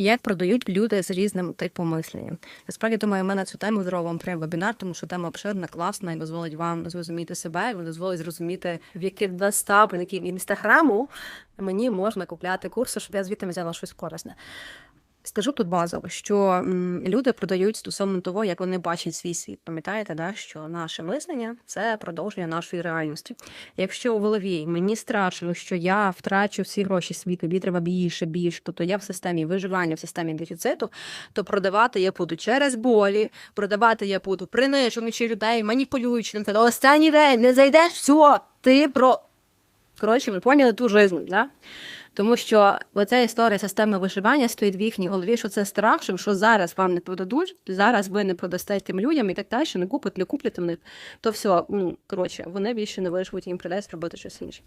Як продають люди з різним типом мислення? Насправді думаю, ми на цю тему зробимо прям вебінар, тому що тема обширна, класна і дозволить вам зрозуміти себе, і дозволить зрозуміти, в яких достапи, інстаграму мені можна купляти курси, щоб я звідти взяла щось корисне. Скажу тут базово, що люди продають стосовно того, як вони бачать свій світ. Пам'ятаєте, да, що наше мислення це продовження нашої реальності. Якщо у голові мені страшно, що я втрачу всі гроші світу, мені треба більше, більше, тобто я в системі виживання, в системі дефіциту, то продавати я буду через болі, продавати я буду принижуючи людей, маніпулюючи ним. Останній день не зайдеш, все, ти про. Коротше, ви поняли ту жизнь, да? Тому що оця історія системи виживання стоїть в їхній голові, що це страх, що- що зараз вам не продадуть, зараз ви не продасте тим людям і так далі, не купить, не куплять в них, то все, ну коротше, вони більше не виживуть, їм придеться робити щось інше.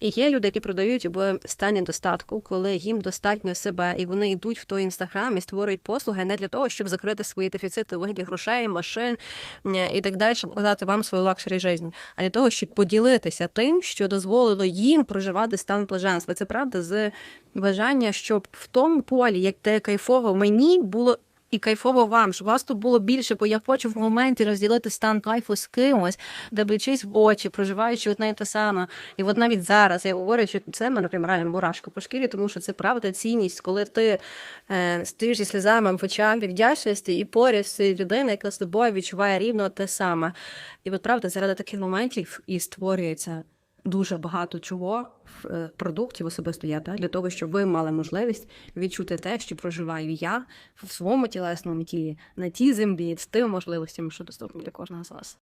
І є люди, які продають в стані достатку, коли їм достатньо себе, і вони йдуть в той інстаграм і створюють послуги не для того, щоб закрити свої дефіцити вигляді грошей, машин е, і так далі, щоб показати вам свою лакшері життя, а для того, щоб поділитися тим, що дозволило їм проживати стан блаженства. Це правда з бажання, щоб в тому полі, як те кайфово мені було. І кайфово вам, щоб вас тут було більше, бо я хочу в моменті розділити стан кайфу з кимось, дивлячись в очі, проживаючи одне і те саме. І от навіть зараз я говорю, що це мене прям мурашка по шкірі, тому що це правда цінність, коли ти е, стоїш зі сльозами в очах вдячності і поряд з цією людиною, яка з тобою відчуває рівно те саме. І от правда, заради таких моментів і створюється дуже багато чого в е, продуктів особисто я так, для того, щоб ви мали можливість відчути те, що проживаю я в своєму тілесному тілі на тій землі з тими можливостями, що доступні для кожного з вас.